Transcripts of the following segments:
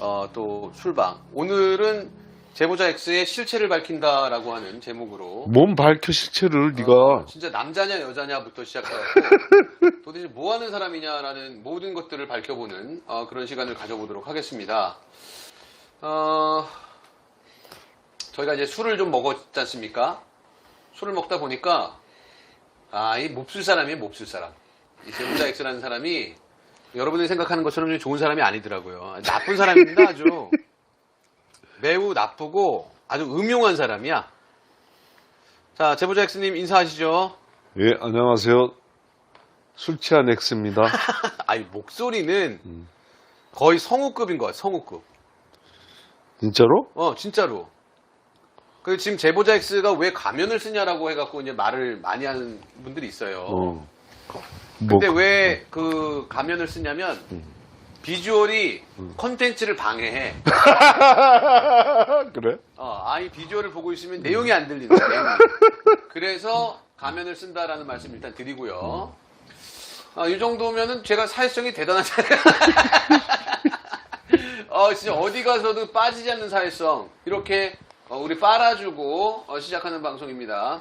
어, 또 술방. 오늘은 제보자 X의 실체를 밝힌다라고 하는 제목으로 몸 밝혀 실체를 네가 어, 진짜 남자냐 여자냐부터 시작해갖고 도대체 뭐 하는 사람이냐라는 모든 것들을 밝혀보는 어, 그런 시간을 가져보도록 하겠습니다. 어, 저희가 이제 술을 좀 먹었지 않습니까? 술을 먹다 보니까 아, 이 몹쓸 사람이에요, 몹쓸 사람. 이 제보자 X라는 사람이 여러분들이 생각하는 것처럼 좋은 사람이 아니더라고요. 나쁜 사람입니다, 아주. 매우 나쁘고 아주 음흉한 사람이야. 자, 제보자 X님 인사하시죠. 예 안녕하세요 술 취한 엑스입니다 아니, 목소리는 거의 성우급인 거야, 성우급. 진짜로? 어, 진짜로. 그 지금 제보자 X가 왜 가면을 쓰냐라고 해갖고 이제 말을 많이 하는 분들이 있어요. 어. 뭐, 근데 왜그 가면을 쓰냐면 비주얼이 컨텐츠를 방해해. 그래? 어, 아이 비주얼을 보고 있으면 내용이 안 들린다. 내용이. 그래서 가면을 쓴다라는 말씀 일단 드리고요. 어, 이 정도면은 제가 사회성이 대단하잖아요. 어, 진짜 어디 가서도 빠지지 않는 사회성. 이렇게 어, 우리 빨아주고 어, 시작하는 방송입니다.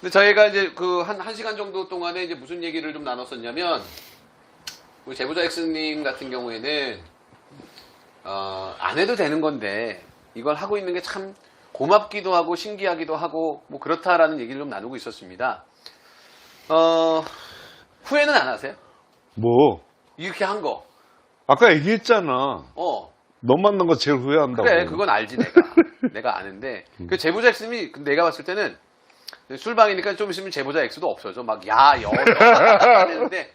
근데 저희가 이제 그 한, 한 시간 정도 동안에 이제 무슨 얘기를 좀 나눴었냐면, 우리 제보자 X님 같은 경우에는, 어, 안 해도 되는 건데, 이걸 하고 있는 게 참 고맙기도 하고 신기하기도 하고 뭐 그렇다라는 얘기를 좀 나누고 있었습니다. 어, 후회는 안 하세요? 뭐 이렇게 한 거. 아까 얘기했잖아 어, 너 만난 거 제일 후회한다고 그래, 그건 알지, 내가. 내가 아는데. 그 제보자 X님이 내가 봤을 때는 술방이니까 좀 있으면 제보자 X도 없어져. 막, 야, 여, 여. 하는데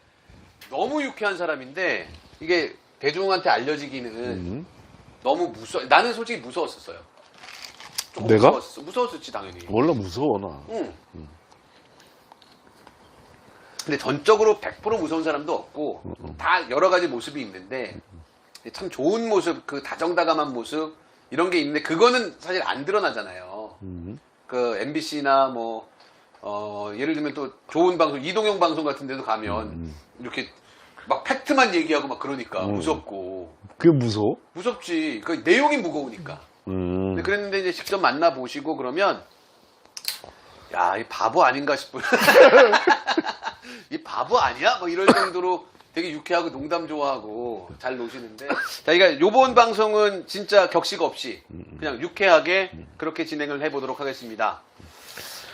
너무 유쾌한 사람인데 이게 대중한테 알려지기는 음. 너무 무서워. 나는 솔직히 무서웠었어요. 조금 내가? 무서웠어. 무서웠었지, 당연히. 원래 무서워 나 응. 근데 전적으로 100% 무서운 사람도 없고 다 여러 가지 모습이 있는데 참 좋은 모습, 그 다정다감한 모습 이런 게 있는데 그거는 사실 안 드러나잖아요. 음. 그 MBC나 뭐 어, 예를 들면 또 좋은 방송 이동형 방송 같은 데도 가면 이렇게 막 팩트만 얘기하고 막 그러니까 음. 무섭고 그게 무서워? 무섭지. 그 내용이 무거우니까. 음. 근데 그랬는데 이제 직접 만나 보시고 그러면 야, 이 바보 아닌가 싶어요. 이 바보 아니야? 뭐 이럴 정도로 되게 유쾌하고 농담 좋아하고 잘 노시는데 자, 그러니까 요번 방송은 진짜 격식 없이 그냥 유쾌하게 그렇게 진행을 해보도록 하겠습니다.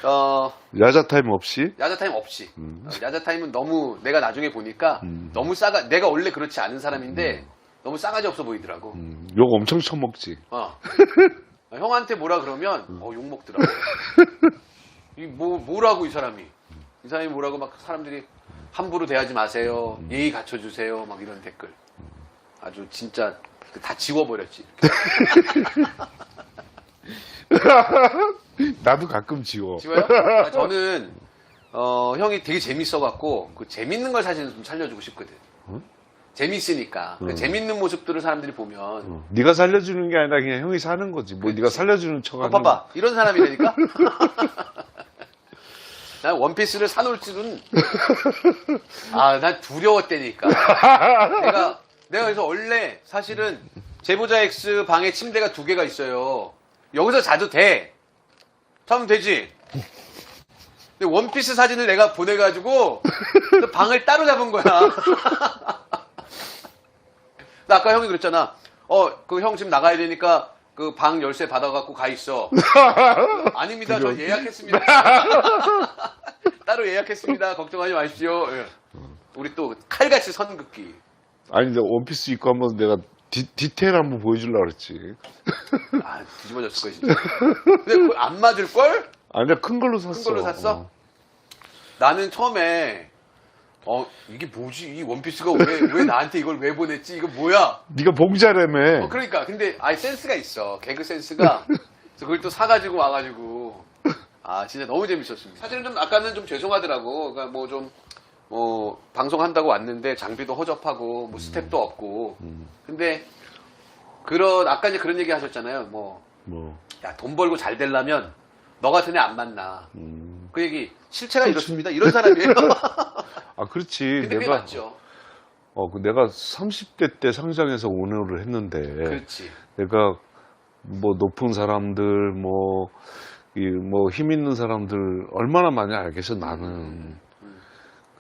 어, 야자 타임 없이 야자 타임 없이. 어, 야자 타임은 너무 내가 나중에 보니까 너무 싸가 내가 원래 그렇지 않은 사람인데 너무 싸가지 없어 보이더라고. 음, 욕 엄청 처먹지 어. 형한테 뭐라 그러면 어, 욕 먹더라고. 이 뭐 뭐라고 이 사람이 이 사람이 뭐라고 막 사람들이 함부로 대하지 마세요. 예의 갖춰 주세요. 막 이런 댓글. 아주 진짜 다 지워버렸지. 나도 가끔 지워. 지워요? 아, 저는 어, 형이 되게 재밌어 갖고 그 재밌는 걸 사실은 좀 살려주고 싶거든. 재밌으니까. 그 재밌는 모습들을 사람들이 보면. 어, 네가 살려주는 게 아니라 그냥 형이 사는 거지. 뭐 네가 살려주는 척 어, 하는 봐봐. 이런 사람이라니까 난 원피스를 사놓을 줄은. 아 난 두려웠다니까. 내가 내가 그래서 원래 사실은 제보자 X 방에 침대가 두 개가 있어요. 여기서 자도 돼. 자면 되지. 근데 원피스 사진을 내가 보내가지고 또 방을 따로 잡은 거야. 나 아까 형이 그랬잖아. 어 그 형 지금 나가야 되니까 그 방 열쇠 받아갖고 가 있어 아닙니다. 저 예약했습니다. 따로 예약했습니다. 걱정하지 마십시오. 예. 우리 또 칼같이 선긋기. 아니 근데 원피스 입고 한번 내가 디, 디테일 한번 보여주려고 그랬지 아, 뒤집어졌을 거야, 진짜. 근데 그거 안 맞을 걸? 아니 내가 큰 걸로 샀어 큰 걸로 샀어? 어. 나는 처음에, 어, 이게 뭐지? 이 원피스가 왜, 왜 나한테 이걸 왜 보냈지? 이거 뭐야? 네가 봉자라며 어, 그러니까. 근데, 아이, 센스가 있어. 개그 센스가. 그래서 그걸 또 사가지고 와가지고. 아, 진짜 너무 재밌었습니다. 사실은 좀, 아까는 좀 죄송하더라고. 그러니까 뭐 좀, 뭐, 방송한다고 왔는데 장비도 허접하고, 뭐 스텝도 없고. 근데, 그런, 아까 이제 그런 얘기 하셨잖아요. 뭐, 뭐 야, 돈 벌고 잘 되려면, 너 같은 애 안 만나. 음. 그 얘기, 실체가 이렇습니다. 이런 사람이에요. 아 그렇지 근데 그게 내가 맞죠. 어, 그 내가 30대 때 상장해서 오너를 했는데 그렇지. 내가 뭐 높은 사람들 뭐, 이, 뭐, 힘 있는 사람들 얼마나 많이 알겠어, 나는.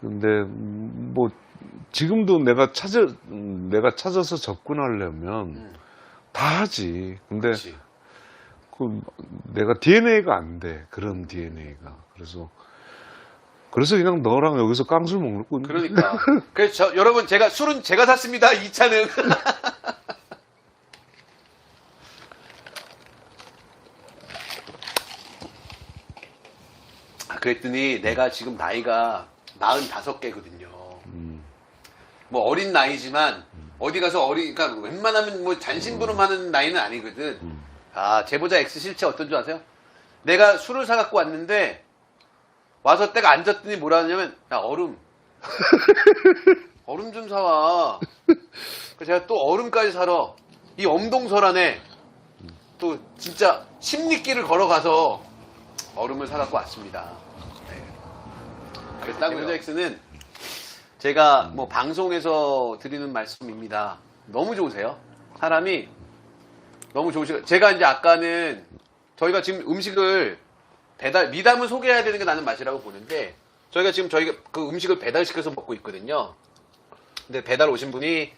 근데, 음, 뭐, 지금도 내가 찾아, 음, 내가 찾아서 접근하려면 음. 다 하지. 근데 그렇지. 그 내가 DNA가 안 돼. 그런 DNA가. 그래서, 그래서 그냥 너랑 여기서 깡술 먹는 꾼. 그러니까. 그래서 저- 여러분 제가 술은 제가 샀습니다. 이 차는. 아, 그랬더니 내가 지금 나이가 45개거든요. 음, 뭐 어린 나이지만 어디 가서 어리 그러니까 웬만하면 뭐 잔심부름 하는 나이는 아니거든. 음. 아 제보자 X 실체 어떤 줄 아세요? 내가 술을 사 갖고 왔는데 와서 때가 앉았더니 뭐라 하냐면 야 얼음 얼음 좀 사와. 그래서 제가 또 얼음까지 사러 이 엄동설 안에 또 진짜 십리길을 걸어가서 얼음을 사갖고 왔습니다. 네. 그래서 땅 제보자 X는 제가 뭐 방송에서 드리는 말씀입니다. 너무 좋으세요. 사람이 너무 좋으시고 제가 이제 아까는 저희가 지금 음식을 배달 미담을 소개해야 되는 게 나는 맛이라고 보는데 저희가 지금 저희가 그 음식을 배달시켜서 먹고 있거든요. 근데 배달 오신 분이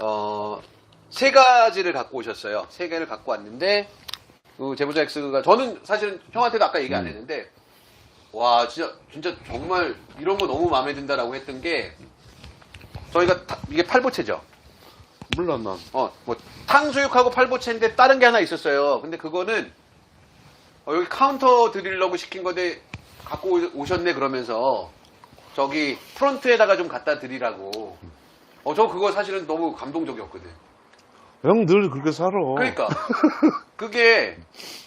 어, 세 가지를 갖고 오셨어요. 세 개를 갖고 왔는데 그 제보자 X가 저는 사실은 형한테도 아까 얘기 안 했는데 와 진짜 진짜 정말 이런 거 너무 마음에 든다라고 했던 게 저희가 다- 이게 팔보채죠. 몰라, 난. 어, 뭐, 탕수육하고 팔보채인데 다른 게 하나 있었어요. 근데 그거는, 어, 여기 카운터 드리려고 시킨 건데, 갖고 오- 오셨네, 그러면서, 저기, 프런트에다가 좀 갖다 드리라고. 어, 저 그거 사실은 너무 감동적이었거든. 형 늘 그렇게 살아. 그러니까, 그게,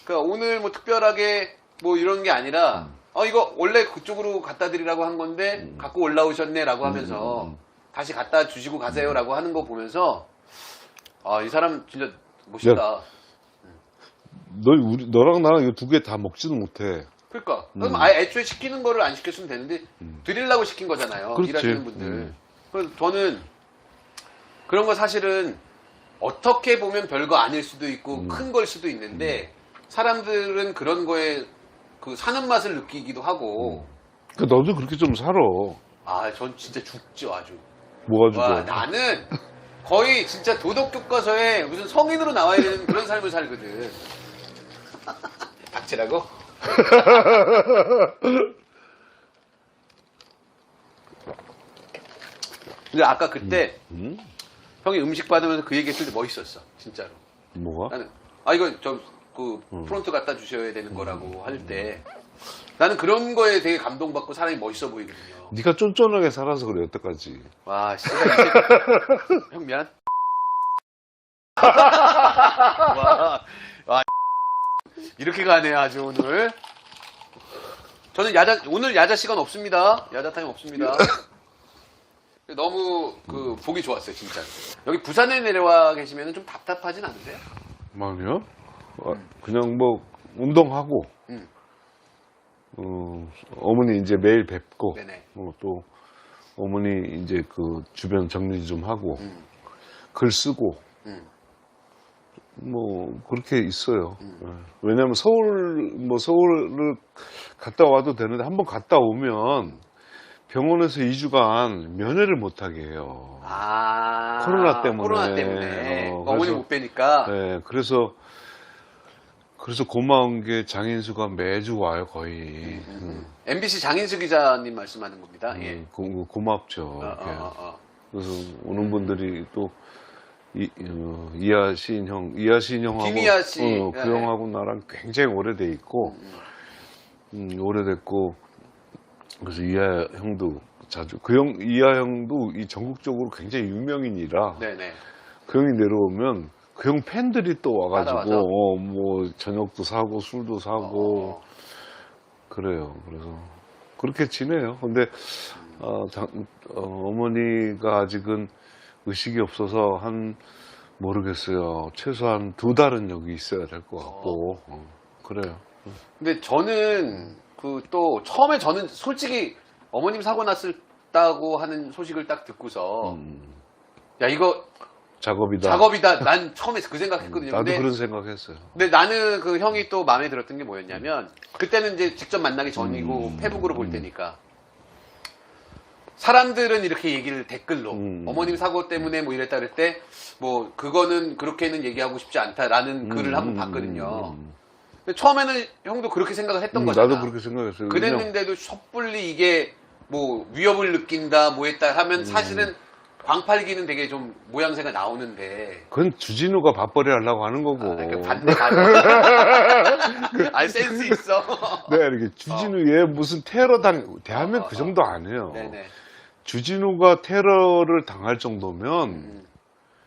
그 오늘 뭐 특별하게 뭐 이런 게 아니라, 어, 이거 원래 그쪽으로 갖다 드리라고 한 건데, 갖고 올라오셨네라고 하면서, 음. 다시 갖다 주시고 가세요라고 하는 거 보면서, 아, 이 사람 진짜 멋있다. 너, 우리, 너랑 나랑 이거 두 개 다 먹지도 못해. 그러니까. 음. 그럼 아예 애초에 시키는 거를 안 시켰으면 되는데, 드리려고 시킨 거잖아요. 그렇지. 일하시는 분들. 음. 그래서 저는 그런 거 사실은 어떻게 보면 별거 아닐 수도 있고 음. 큰걸 수도 있는데, 사람들은 그런 거에 그 사는 맛을 느끼기도 하고, 그 너도 그렇게 좀 살아. 아, 전 진짜 죽죠, 아주. 뭐가 와, 죽어. 나는 거의 진짜 도덕 교과서에 무슨 성인으로 나와야 되는 그런 삶을 살거든. 박제라고? 근데 아까 그때 응? 형이 음식 받으면서 그 얘기했을 때 멋있었어, 진짜로. 뭐가? 나는 아 이거 저그 음. 프론트 갖다 주셔야 되는 거라고 할 때 나는 그런 거에 되게 감동받고 사람이 멋있어 보이거든요. 네가 쫀쫀하게 살아서 그래 여태까지. 와, 이제... 형 미안. 와, 와, 이렇게 가네 아주 오늘. 저는 야자 오늘 야자 시간 없습니다. 야자 타임 없습니다. 너무 그 보기 좋았어요 진짜. 여기 부산에 내려와 계시면 좀 답답하진 않으세요? 말이요? 어, 그냥 뭐 운동하고 음. 어, 어머니 이제 매일 뵙고 네네. 어, 또 어머니 이제 그 주변 정리 좀 하고 음. 글 쓰고 음. 뭐 그렇게 있어요. 예. 왜냐하면 서울 뭐 서울을 갔다 와도 되는데 한번 갔다 오면 병원에서 2주간 면회를 못 하게 해요. 아 코로나 때문에. 코로나 때문에 어, 그래서- 못 뵈니까. 네, 그래서 그래서 고마운 게 장인수가 매주 와요 거의. 음, MBC 장인수 기자님 말씀하는 겁니다. 예. 음, 고, 고맙죠. 어. 어, 어, 어. 그래서 오는 분들이 또 이, 어, 이하 시인 형, 이하 시인 형하고 김이하 씨. 어, 그 네. 형하고 나랑 굉장히 오래돼 있고 음, 오래됐고 그래서 이하 형도 자주 그 형 이하 형도 이 전국적으로 굉장히 유명인이라 네네. 그 형이 내려오면 그 형 팬들이 또 와가지고 맞아, 맞아. 어, 뭐 저녁도 사고 술도 사고 어, 그래요. 그래서 그렇게 지내요. 근데 어, 머니가 아직은 의식이 없어서 한 모르겠어요. 최소한 두 달은 여기 있어야 될 것 같고 어, 그래요. 근데 저는 그 또 처음에 저는 솔직히 어머님 사고 났었다고 하는 소식을 딱 듣고서 음, 야 이거 작업이다. 작업이다. 난 처음에 그 생각했거든요. 나도 근데, 그런 생각했어요. 근데 나는 그 형이 또 마음에 들었던 게 뭐였냐면 그때는 이제 직접 만나기 전이고 음. 페북으로 볼 때니까 사람들은 이렇게 얘기를 댓글로 음. 어머님 사고 때문에 뭐 이랬다 그럴 때뭐 그거는 그렇게는 얘기하고 싶지 않다라는 글을 음, 한번 음, 봤거든요. 음, 근데 처음에는 형도 그렇게 생각을 했던 음, 거잖아. 나도 그렇게 생각했어요. 그랬는데도 섣불리 이게 뭐 위협을 느낀다 뭐 했다 하면 음. 사실은 광팔기는 되게 좀 모양새가 나오는데 그건 주진우가 밥벌이 하려고 하는 거고. 아, 그 반대 맞아. 아 센스 있어. 네, 이렇게 주진우 얘 무슨 테러 당, 대한민국 어, 그 어, 정도 아니에요. 네네. 주진우가 테러를 당할 정도면 음.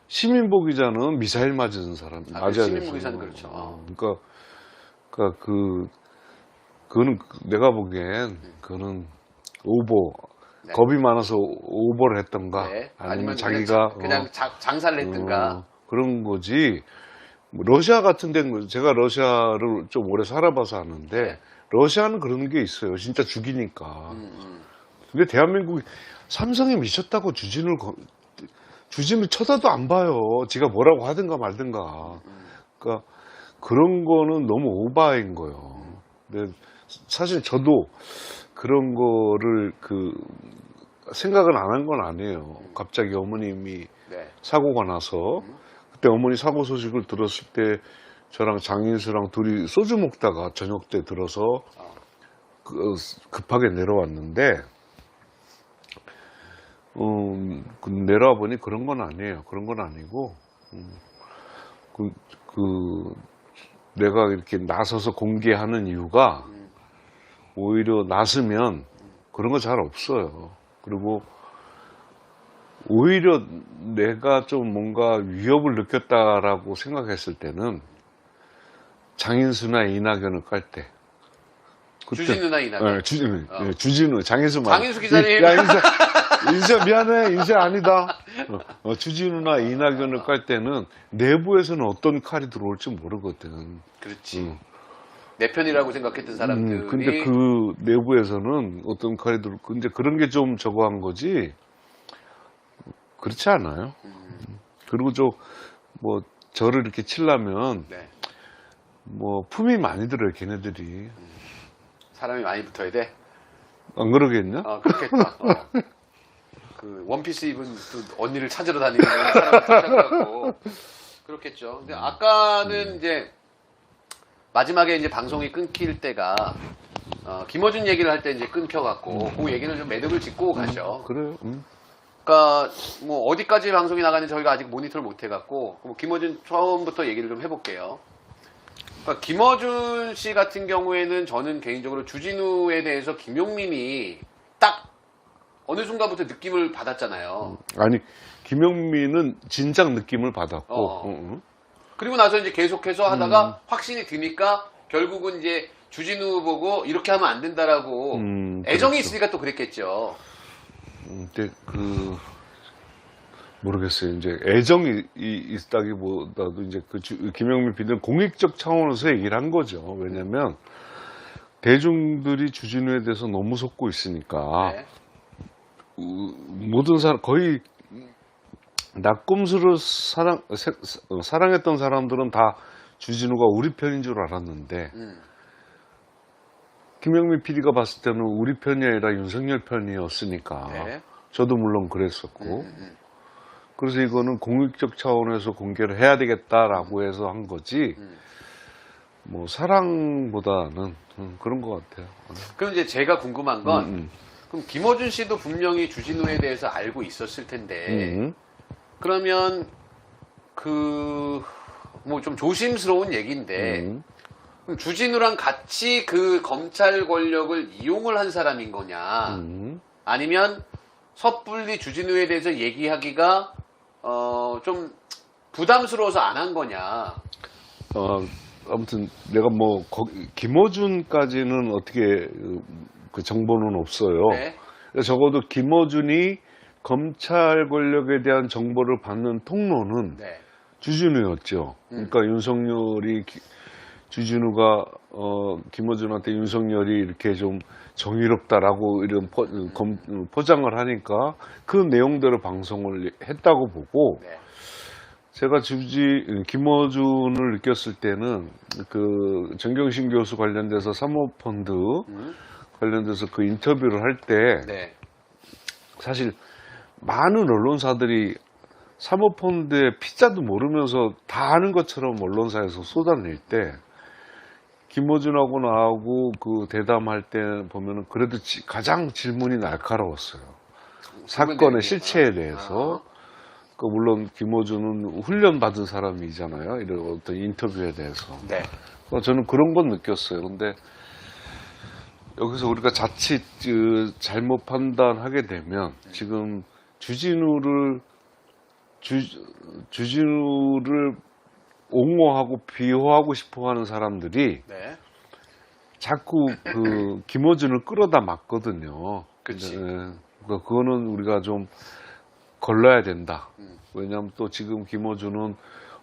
시민보 기자는 미사일 맞은 사람 아, 맞아야 시민보 됐어요. 기자는 그렇죠. 어, 그러니까 그러니까 그 그거는 내가 보기엔 그거는 오보 네. 겁이 많아서 오보를 했던가 네. 아니면, 그냥 자기가 자- 그냥 어, 자- 장사를 했든가. 어, 그런 거지. 뭐 러시아 같은 데는 제가 러시아를 좀 오래 살아봐서 아는데 네. 러시아는 그런 게 있어요. 진짜 죽이니까. 음, 음. 근데 대한민국이 삼성이 미쳤다고 주진우를 거- 주진우 쳐다도 안 봐요. 지가 뭐라고 하든가 말든가. 그러니까 그런 거는 너무 오바인 거예요. 근데 사실 저도 그런 거를 그 생각은 안 한 건 아니에요. 갑자기 어머님이 네. 사고가 나서 그때 어머니 사고 소식을 들었을 때 저랑 장인수랑 둘이 소주 먹다가 저녁 때 들어서 어. 그- 급하게 내려왔는데 음, 그 내려와 보니 그런 건 아니에요. 그런 건 아니고 음, 그, 그 내가 이렇게 나서서 공개하는 이유가 음. 오히려 나서면 그런 거 잘 없어요. 그리고 오히려 내가 좀 뭔가 위협을 느꼈다라고 생각했을 때는 장인수나 이낙연을 깔 때. 그때- 주진우나 이낙연. 네, 주진우, 어. 예, 주진우, 장인수 말. 장인수 기자님. 야, 인사 미안해, 인사 아니다. 어, 어, 주진우나 이낙연을 깔 때는 내부에서는 어떤 칼이 들어올지 모르거든. 그렇지. 음. 내 편이라고 생각했던 사람들이. 음, 근데 그 내부에서는 어떤 칼이 들어, 근데 그런 게 좀 저거 한 거지, 그렇지 않아요. 음. 그리고 저, 뭐, 저를 이렇게 치려면, 네. 뭐, 품이 많이 들어요, 걔네들이. 사람이 많이 붙어야 돼. 안 그러겠냐? 어, 그렇겠다. 어. 그 원피스 입은 또 언니를 찾으러 다니는 사람을 찾아가고 그렇겠죠. 근데 아까는 이제 마지막에 이제 방송이 끊길 때가 어, 김어준 얘기를 할 때 이제 끊겨갖고 그 얘기는 좀 매듭을 짓고 가죠. 그래요. 음. 그러니까 뭐 어디까지 방송이 나가는지 저희가 아직 모니터를 못 해갖고 뭐 김어준 처음부터 얘기를 좀 해볼게요. 그러니까 김어준 씨 같은 경우에는 저는 개인적으로 주진우에 대해서 김용민이 딱 어느 순간부터 느낌을 받았잖아요. 아니, 김영민은 진작 느낌을 받았고, 어. 어, 어. 그리고 나서 이제 계속해서 하다가 확신이 드니까 결국은 이제 주진우 보고 이렇게 하면 안 된다라고 음, 애정이 그렇죠. 있으니까 또 그랬겠죠. 음, 근데 그 모르겠어요. 이제 애정이 이- 있다기보다도 이제 그 주- 김영민 PD는 공익적 차원에서 얘기를 한 거죠. 왜냐면 대중들이 주진우에 대해서 너무 속고 있으니까 네. 우- 모든 사람 거의 낙곰수를 사랑 사랑했던 사람들은 다 주진우가 우리 편인 줄 알았는데 음. 김영민 PD가 봤을 때는 우리 편이 아니라 윤석열 편이었으니까 네. 저도 물론 그랬었고 음, 음, 그래서 이거는 공익적 차원에서 공개를 해야 되겠다라고 해서 한 거지 음. 뭐 사랑보다는 음, 그런 것 같아요. 그럼 이제 제가 궁금한 건 음, 그럼 김어준 씨도 분명히 주진우에 대해서 알고 있었을 텐데 음. 그러면 그 뭐 좀 조심스러운 얘기인데 음. 주진우랑 같이 그 검찰 권력을 이용을 한 사람인 거냐 음. 아니면 섣불리 주진우에 대해서 얘기하기가 어 좀 부담스러워서 안 한 거냐 어, 아무튼 내가 뭐 거기- 김어준까지는 어떻게 그, 그 정보는 없어요. 네. 적어도 김어준이 검찰 권력에 대한 정보를 받는 통로는 네. 주진우였죠. 그러니까 윤석열이 기- 주진우가 어, 김어준한테 윤석열이 이렇게 좀 정의롭다라고 이런 포, 검- 포장을 하니까 그 내용대로 방송을 했다고 보고 네. 제가 주지 김어준을 느꼈을 때는 그 정경심 교수 관련돼서 사모펀드 음. 관련돼서 그 인터뷰를 할때 네. 사실 많은 언론사들이 사모펀드의 피자도 모르면서 다 아는 것처럼 언론사에서 쏟아낼 때 김어준하고 나하고 그 대담할 때 보면은 그래도 지- 가장 질문이 날카로웠어요. 사건의 실체에 대해서. 그 물론 김어준은 훈련 받은 사람이잖아요. 이런 어떤 인터뷰에 대해서. 네. 어, 저는 그런 건 느꼈어요. 근데 여기서 우리가 자칫 그 잘못 판단하게 되면 지금 주진우를 주, 주진우를 옹호하고 비호하고 싶어하는 사람들이 네. 자꾸 그 김어준을 끌어다 맞거든요. 그치. 예, 그러니까 그거는 우리가 좀 걸러야 된다. 음. 왜냐하면 또 지금 김어준은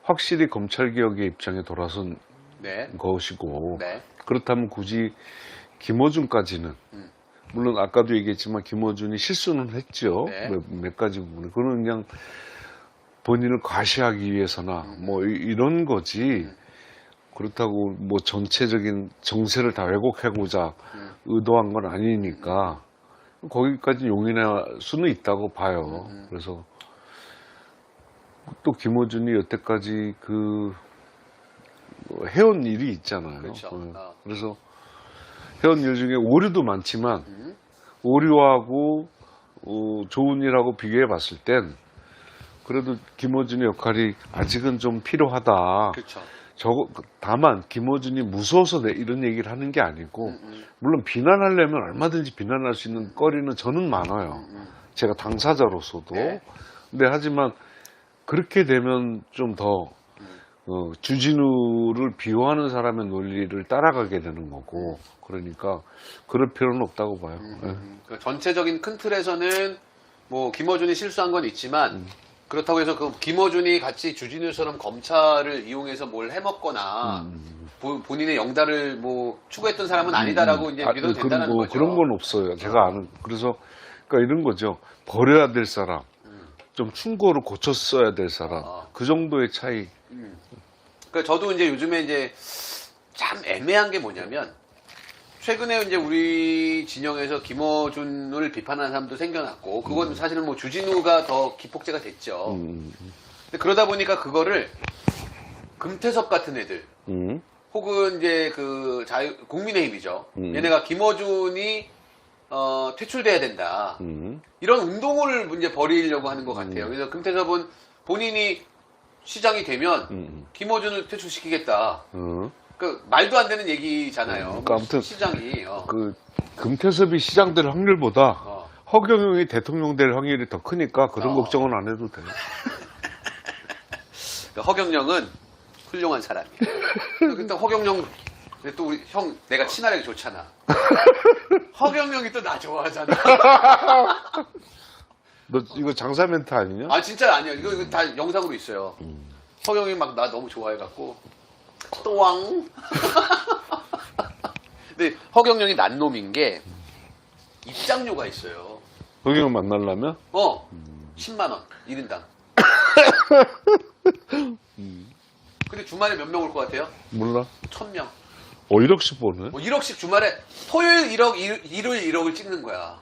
확실히 검찰 개혁의 입장에 돌아선 네. 것이고 네. 그렇다면 굳이 김어준까지는 음. 물론 아까도 얘기했지만 김어준이 실수는 했죠 네. 몇, 몇 가지 부분에 그거는 그냥 본인을 과시하기 위해서나 음. 뭐 이, 런 거지 그렇다고 뭐 전체적인 정세를 다 왜곡하고자 음. 의도한 건 아니니까 거기까지 용인할 수는 있다고 봐요 음. 그래서 또 김어준이 여태까지 그뭐 해온 일이 있잖아요. 그렇죠. 어, 아. 그래서 해온 일 중에 오류도 많지만 음. 오류하고 어, 좋은 일하고 비교해 봤을 땐 그래도 김어준의 역할이 아직은 좀 필요하다. 그렇죠. 저 다만 김어준이 무서워서 내 이런 얘기를 하는 게 아니고 음, 음, 물론 비난하려면 얼마든지 비난할 수 있는 거리는 저는 많아요. 음, 음. 제가 당사자로서도. 네. 근데 하지만 그렇게 되면 좀더 어, 주진우를 비호하는 사람의 논리를 따라가게 되는 거고 그러니까 그럴 필요는 없다고 봐요. 예. 음, 그 전체적인 큰 틀에서는 뭐 김어준이 실수한 건 있지만 음. 그렇다고 해서 그 김어준이 같이 주진우처럼 검찰을 이용해서 뭘 해먹거나 음. 보- 본인의 영달을 뭐 추구했던 사람은 아니다라고 이제 아, 믿어도 그런 된다는 거- 거죠. 그런 건 없어요. 제가 아는 그래서 그러니까 이런 거죠. 버려야 될 사람, 좀 충고를 고쳤어야 될 사람, 음. 아. 그 정도의 차이. 그러니까 저도 이제 요즘에 이제 참 애매한 게 뭐냐면 최근에 이제 우리 진영에서 김어준을 비판하는 사람도 생겨났고 그건 사실은 뭐 주진우가 더 기폭제가 됐죠. 음, 근데 그러다 보니까 그거를 금태섭 같은 애들 음, 혹은 이제 그 자유 국민의힘이죠. 음. 얘네가 김어준이 어, 퇴출돼야 된다. 음, 이런 운동을 이제 벌이려고 하는 것 같아요. 그래서 금태섭은 본인이 시장이 되면 음, 김어준을 퇴출시키겠다. 음. 그 말도 안 되는 얘기잖아요. 그러니까 아무튼 시장이 어. 그 금태섭이 시장 될 확률보다 어. 허경영이 대통령 될 확률이 더 크니까 그런 어. 걱정은 안 해도 돼요. 그러니까 허경영은 훌륭한 사람이야. 근데 허경영 근데 또 우리 형 내가 친하게 좋잖아. 허경영이 또 나 좋아하잖아. 너 이거 장사 멘트 아니냐? 아 진짜 아니야. 이거, 이거 다 영상으로 있어요. 허경이 막 나 너무 좋아해갖고 또왕. 근데 허경 영이 난 놈인 게 입장료가 있어요. 허경영 만나려면? 어, 10만 원 1인당. 근데 주말에 몇 명 올 것 같아요? 몰라. 1000명. 어, 1억씩 버네? 뭐 1억씩 주말에 토요일 1억, 일, 일요일 1억을 찍는 거야.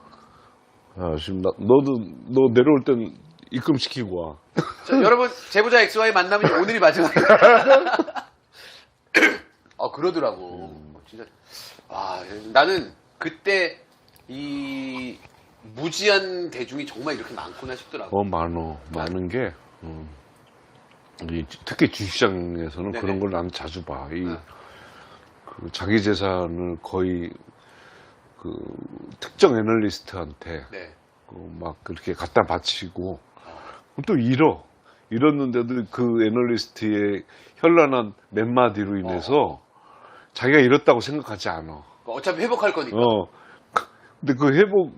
아, 지금 나, 너도, 너 내려올 땐 입금시키고 와. 자, 여러분 제보자 XY 만나면 오늘이 마지막이야. 아 그러더라고. 진짜 아 나는 그때 이 무지한 대중이 정말 이렇게 많구나 싶더라고. 어, 많어. 많은 게, 음. 이, 특히 주식시장에서는 네네. 그런 걸 난 자주 봐. 이, 네. 그 자기 재산을 거의 그 특정 애널리스트한테 네. 그막 그렇게 갖다 바치고 또 잃어. 잃었는데도 그 애널리스트의 현란한 몇 마디로 인해서 자기가 잃었다고 생각하지 않아. 어차피 회복할 거니까. 어. 근데 그 회복,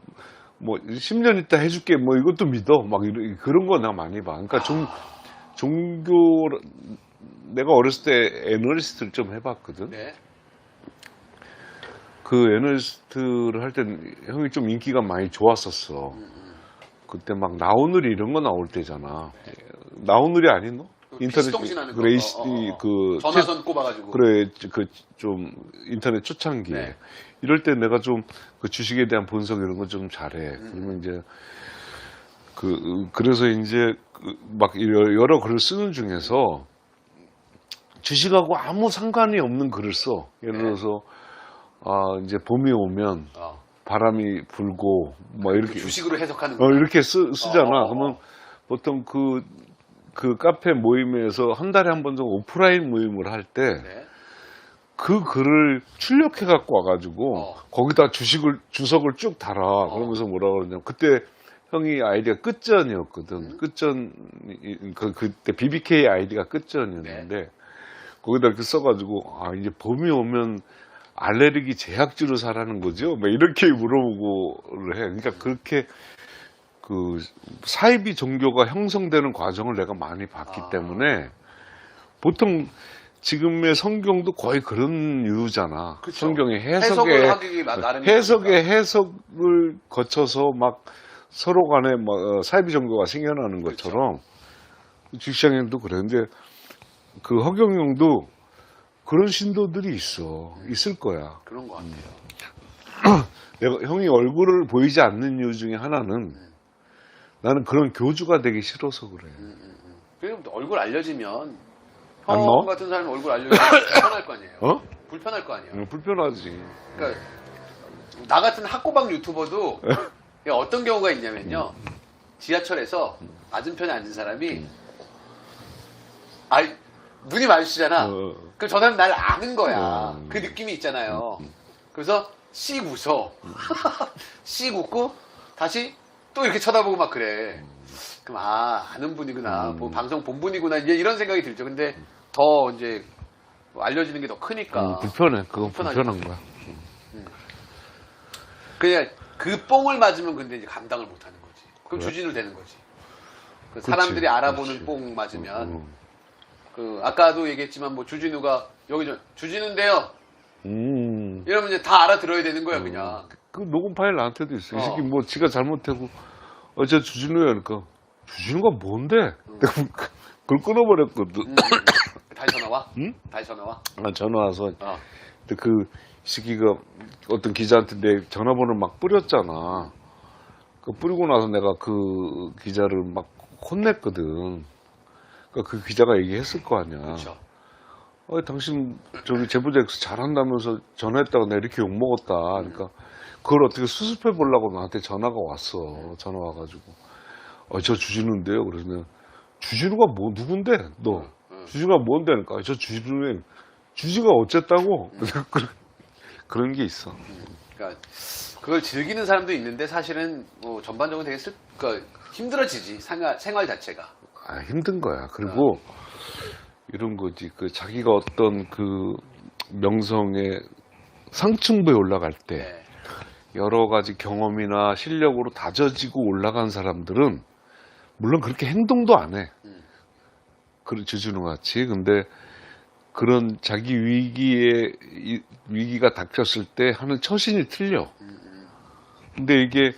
뭐, 10년 있다 해줄게, 뭐, 이것도 믿어. 막, 이런, 그런 거 나 많이 봐. 그러니까 종, 종교, 내가 어렸을 때 애널리스트를 좀 해봤거든. 네. 그 애널리스트를 할땐 형이 좀 인기가 많이 좋았었어. 그때 막 나오늘이 이런 거 나올 때잖아. 나오늘이 아닌 너? 그 거. 그래 어, 어, 어, 어. 그 전화선 꼽아가지고. 그래 그 좀 인터넷 초창기에 네. 이럴 때 내가 좀 그 주식에 대한 분석 이런 거 좀 잘해. 음. 그러면 이제 그 그래서 이제 그 막 여러 여러 글을 쓰는 중에서 주식하고 아무 상관이 없는 글을 써. 예를 네. 들어서 아 이제 봄이 오면 어. 바람이 불고 뭐 이렇게 주식으로 해석하는 거. 어, 이렇게 쓰, 쓰잖아. 어, 어, 어. 그러면 보통 그, 그 카페 모임에서 한 달에 한 번 정도 오프라인 모임을 할 때 네. 그 글을 출력해 갖고 와가지고 어. 거기다 주식을, 주석을 쭉 달아. 그러면서 뭐라 그러냐면 그때 형이 아이디가 끝전이었거든. 음. 끝전, 이- 그, 그때 BBK 아이디가 끝전이었는데 네. 거기다 이렇게 써가지고 아, 이제 봄이 오면 알레르기 제약주로 사라는 거죠? 막 이렇게 물어보고를 해. 그러니까 그렇게 그 사이비 종교가 형성되는 과정을 내가 많이 봤기 아. 때문에 보통 지금의 성경도 거의 그런 유잖아. 그쵸. 성경의 해석에. 해석의 해석을 거쳐서 막 서로 간에 막 어, 사이비 종교가 생겨나는. 것처럼 주시장님도 그랬는데 그 허경영도 그런 신도들이 있어. 있을 거야. 그런 것 같아요. 내가 형이 얼굴을 보이지 않는 이유 중에 하나는 나는 그런 교주가 되기 싫어서 그래. 음, 음, 음. 얼굴 알려지면 안형 넣어? 같은 사람이 얼굴 알려지면 불편할 거 아니에요. 어? 불편할 거 아니에요. 응, 불편하지. 그러니까 나 같은 학고방 유튜버도 어떤 경우가 있냐면요. 지하철에서 맞은편에 앉은 사람이 아 눈이 마주치잖아. 어, 그럼 저 사람 날 아는 거야. 음. 그 느낌이 있잖아요. 그래서 씩 웃어. 씩 웃고 다시 또 이렇게 쳐다보고 막 그래. 그럼 아 아는 분이구나. 음. 뭐 방송 본 분이구나. 이제 이런 생각이 들죠. 근데 더 이제 뭐 알려지는 게 더 크니까. 응, 불편해. 그건 불편하지. 불편한 거야. 그냥 그 뽕을 맞으면 근데 이제 감당을 못 하는 거지. 그럼 그래? 주진우 되는 거지. 그 사람들이 알아보는 그렇지. 뽕 맞으면 응. 그 아까도 얘기했지만 뭐 주진우가 여기 저 주진우인데요. 음. 이러면 이제 다 알아들어야 되는 거야 그냥. 그 녹음 파일 나한테도 있어. 이 어. 새끼 뭐 지가 잘못하고 어제 주진우야 그러니까 주진우가 뭔데? 내가 그걸 끊어버렸거든. 음. 다시 전화 와. 응? 다시 전화 와. 아, 전화 와서 어. 근데 그 새끼가 어떤 기자한테 내 전화번호를 막 뿌렸잖아. 그 뿌리고 나서 내가 그 기자를 막 혼냈거든. 그러니까 그 기자가 얘기했을 거 아니야. 그렇죠. 어, 당신 저기 제보자에서 잘한다면서 전화했다가 내가 이렇게 욕 먹었다. 그러니까 그걸 어떻게 수습해 보려고 나한테 전화가 왔어. 전화 와가지고. 어, 저 주진우인데요. 내가 주진우가 뭐, 누군데? 너. 응. 주진우가 뭔데? 그러니까 저 주진우에 주지가 어쨌다고? 그런- 그런 게 있어. 그러니까 그걸 즐기는 사람도 있는데 사실은 뭐 전반적으로 되게 슬, 그러니까 힘들어지지 생활, 생활 자체가. 아, 힘든 거야. 그리고 이런 거지. 그 자기가 어떤 그 명성의 상층부에 올라갈 때 네. 여러 가지 경험이나 실력으로 다져지고 올라간 사람들은 물론 그렇게 행동도 안 해. 음. 그런 주진우 같이. 근데 그런 자기 위기에 이- 위기가 닥쳤을 때 하는 처신이 틀려. 음, 음. 근데 이게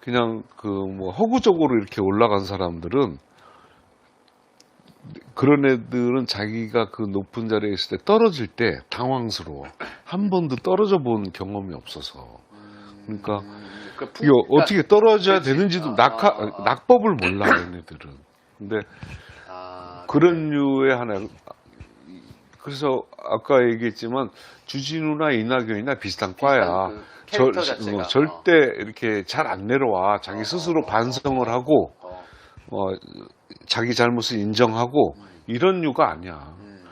그냥 그 뭐 허구적으로 이렇게 올라간 사람들은 그런 애들은 자기가 그 높은 자리에 있을 때 떨어질 때 당황스러워. 한 번도 떨어져 본 경험이 없어서. 그러니까 음, 그 품- 이게 그러니까- 어떻게 떨어져야 그렇지. 되는지도 아, 낙하, 아, 아. 낙법을 몰라, 얘네들은. 근데 아, 그런 류의 하나. 그래서 아까 얘기했지만 주진우나 이낙연이나 비슷한 과야. 그 절- 자체가. 어, 절대 이렇게 잘 안 내려와. 자기 어, 스스로 어, 반성을 하고, 어, 어, 자기 잘못을 인정하고, 이런 류가 아니야. 음,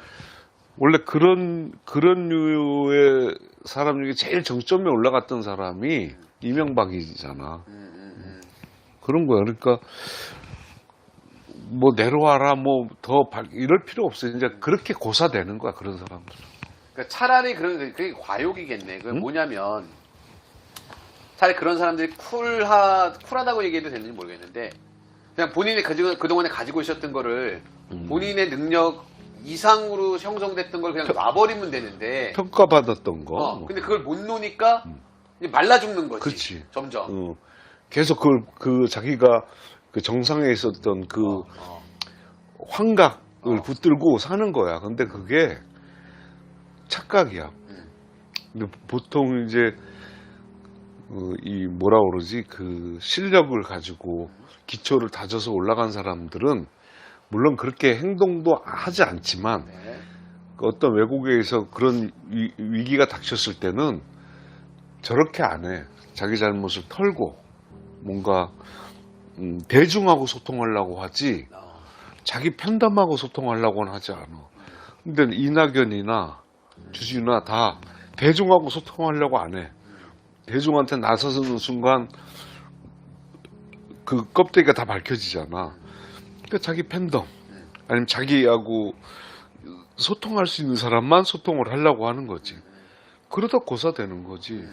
원래 그런, 그런 류의 사람 중에 제일 정점에 올라갔던 사람이 이명박이잖아. 그런 거야. 그러니까, 뭐 내려와라, 뭐 더 이럴 필요 없어. 이제 그렇게 고사되는 거야, 그런 사람들. 그러니까 차라리 그런 그게 과욕이겠네. 그 응? 뭐냐면 차라리 그런 사람들이 쿨하 쿨하다고 얘기해도 되는지 모르겠는데 그냥 본인이 그 그동안에 가지고 있었던 거를 음. 본인의 능력 이상으로 형성됐던 걸 그냥 놔버리면 되는데 평가받았던 거. 어, 근데 그걸 못 노니까 이제 말라 죽는 거지. 그치. 점점. 어, 계속 그, 그 자기가 그 정상에 있었던 그 어. 환각을 어. 붙들고 사는 거야. 근데 그게 착각이야. 음. 근데 보통 이제 어, 이 뭐라 그러지 그 실력을 가지고 기초를 다져서 올라간 사람들은 물론 그렇게 행동도 하지 않지만 네. 그 어떤 외국에서 그런 위, 위기가 닥쳤을 때는 저렇게 안 해. 자기 잘못을 털고 뭔가 음, 대중하고 소통하려고 하지 어. 자기 편담하고 소통하려고는 하지 않아. 근데 이낙연이나 주진우나 다 대중하고 소통하려고 안 해. 대중한테 나서는 순간 그 껍데기가 다 밝혀지잖아. 그러니까 자기 팬덤 아니면 자기하고 소통할 수 있는 사람만 소통을 하려고 하는 거지. 그러다 고사되는 거지.